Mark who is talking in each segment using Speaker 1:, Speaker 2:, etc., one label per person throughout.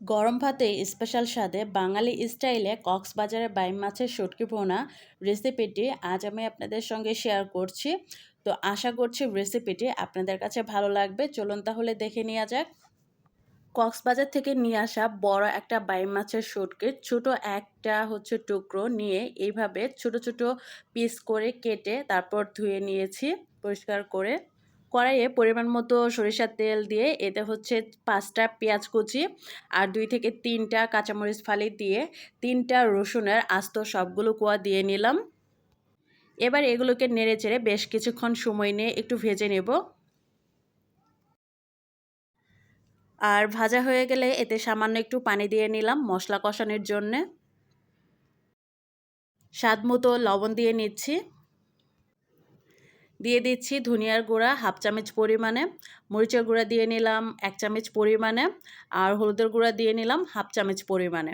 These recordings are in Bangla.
Speaker 1: গরম ভাতে স্পেশাল স্বাদে বাঙালি স্টাইলে কক্সবাজারে বাইম মাছের শুটকি ভোনা রেসিপিটি আজ আমি আপনাদের সঙ্গে শেয়ার করছি। তো আশা করছি রেসিপিটি আপনাদের কাছে ভালো লাগবে। চলুন তাহলে দেখে নেওয়া যাক। কক্সবাজার থেকে নিয়ে আসা বড় একটা বাইম মাছের শুটকি, ছোট একটা হচ্ছে টুকরো নিয়ে এইভাবে ছোট ছোট পিস করে কেটে তারপর ধুয়ে নিয়েছি, পরিষ্কার করে। কড়াইয়ে পরিমাণ মতো সরিষার তেল দিয়ে এতে হচ্ছে পাঁচটা পেঁয়াজ কুচি আর দুই থেকে তিনটা কাঁচামরিচ ফালি দিয়ে তিনটা রসুনের আস্ত সবগুলো কোয়া দিয়ে নিলাম। এবার এগুলোকে নেড়ে চেড়ে বেশ কিছুক্ষণ সময় নিয়ে একটু ভেজে নেব। আর ভাজা হয়ে গেলে এতে সামান্য একটু পানি দিয়ে নিলাম মশলা কষানোর জন্যে। স্বাদ মতো লবণ দিয়ে নিচ্ছি। দিয়ে দিচ্ছি ধনিয়ার গুঁড়া, হাফ চামচ পরিমাণে। মরিচের গুঁড়া দিয়ে নিলাম এক চামচ পরিমাণে আর হলুদের গুঁড়া দিয়ে নিলাম হাফ চামচ পরিমাণে।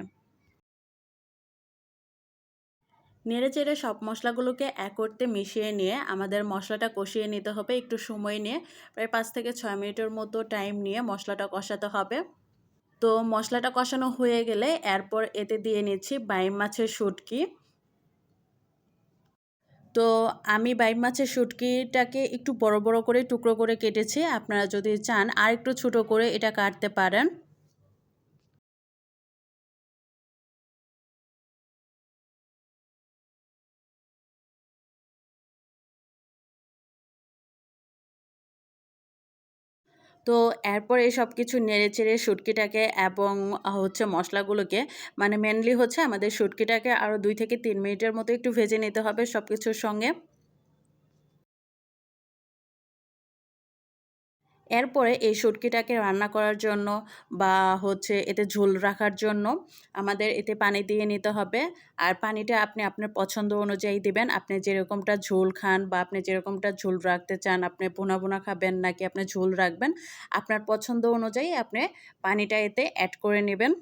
Speaker 1: নেড়ে চেড়ে সব মশলাগুলোকে এক করতে মিশিয়ে নিয়ে আমাদের মশলাটা কষিয়ে নিতে হবে একটু সময় নিয়ে। প্রায় পাঁচ থেকে ছয় মিনিটের মতো টাইম নিয়ে মশলাটা কষাতে হবে। তো মশলাটা কষানো হয়ে গেলে এরপর এতে দিয়ে নিচ্ছি বাইম মাছের শুটকি। তো আমি বাইম মাছের শুটকিটাকে একটু বড় বড় করে টুকরো করে কেটেছি। আপনারা যদি চান আর একটু ছোটো করে এটা কাটতে পারেন। তো এরপর এই সব কিছু নেড়ে চেড়ে শুটকিটাকে এবং হচ্ছে মশলাগুলোকে মানে মেনলি হচ্ছে আমাদের শুটকিটাকে আরও দুই থেকে তিন মিনিটের মতো একটু ভেজে নিতে হবে সব কিছুর সঙ্গে। এরপরে এই শুটকিটাকে রান্না করার জন্য বা হচ্ছে এতে ঝোল রাখার জন্য আমাদের এতে পানি দিয়ে নিতে হবে। আর পানিটা আপনি আপনার পছন্দ অনুযায়ী দিবেন। আপনি যেরকমটা ঝোল খান বা আপনি যেরকমটা ঝোল রাখতে চান, আপনি বোনা বোনা খাবেন নাকি আপনি ঝোল রাখবেন, আপনার পছন্দ অনুযায়ী আপনি পানিটা এতে অ্যাড করে নেবেন।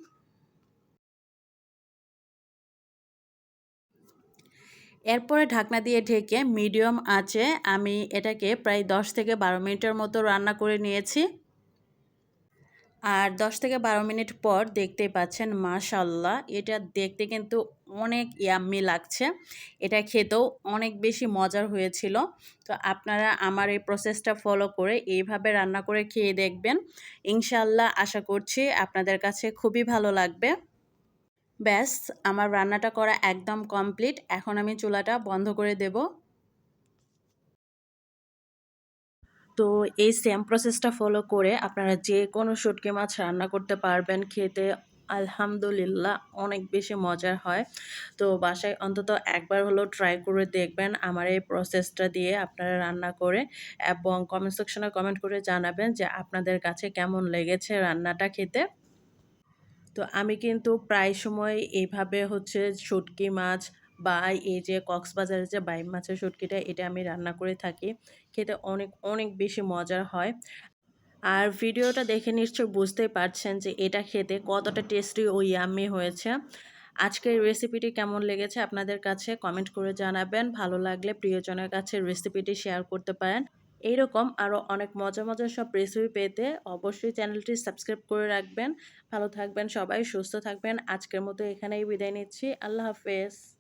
Speaker 1: এরপরে ঢাকনা দিয়ে ঢেকে মিডিয়াম আঁচে আমি এটাকে প্রায় দশ থেকে বারো মিনিটের মতো রান্না করে নিয়েছি। আর দশ থেকে বারো মিনিট পর দেখতেই পাচ্ছেন মাশাল্লাহ এটা দেখতে কিন্তু অনেক ইয়াম্মি লাগছে। এটা খেতেও অনেক বেশি মজার হয়েছিল। তো আপনারা আমার এই প্রসেসটা ফলো করে এইভাবে রান্না করে খেয়ে দেখবেন। ইনশাল্লাহ আশা করছি আপনাদের কাছে খুবই ভালো লাগবে। ব্যাস, আমার রান্নাটা করা একদম কমপ্লিট। এখন আমি চুলাটা বন্ধ করে দেব। তো এই সেম প্রসেসটা ফলো করে আপনারা যে কোনো শুটকি মাছ রান্না করতে পারবেন খেতে। আলহামদুলিল্লাহ, অনেক বেশি মজার হয়। তো বাসায় অন্তত একবার হলো ট্রাই করে দেখবেন আমার এই প্রসেসটা দিয়ে আপনারা রান্না করে। এবং কমেন্ট সেকশনে কমেন্ট করে জানাবেন যে আপনাদের কাছে কেমন লেগেছে রান্নাটা খেতে। তো আমি কিন্তু প্রায় সময় এইভাবে হচ্ছে শুটকি মাছ বা এই যে কক্সবাজারের যে বাইম মাছের শুটকিটা, এটা আমি রান্না করে থাকি। খেতে অনেক অনেক বেশি মজার হয়। আর ভিডিওটা দেখে নিশ্চয় বুঝতেই পারছেন যে এটা খেতে কতটা টেস্টি ও ইয়াম্মি হয়েছে। আজকের রেসিপিটি কেমন লেগেছে আপনাদের কাছে কমেন্ট করে জানাবেন। ভালো লাগলে প্রিয়জনের কাছে রেসিপিটি শেয়ার করতে পারেন। এইরকম আরও অনেক মজা মজার সব রেসিপি পেতে অবশ্যই চ্যানেলটি সাবস্ক্রাইব করে রাখবেন। ভালো থাকবেন সবাই, সুস্থ থাকবেন। আজকের মতো এখানেই বিদায় নিচ্ছি। আল্লাহ হাফেজ।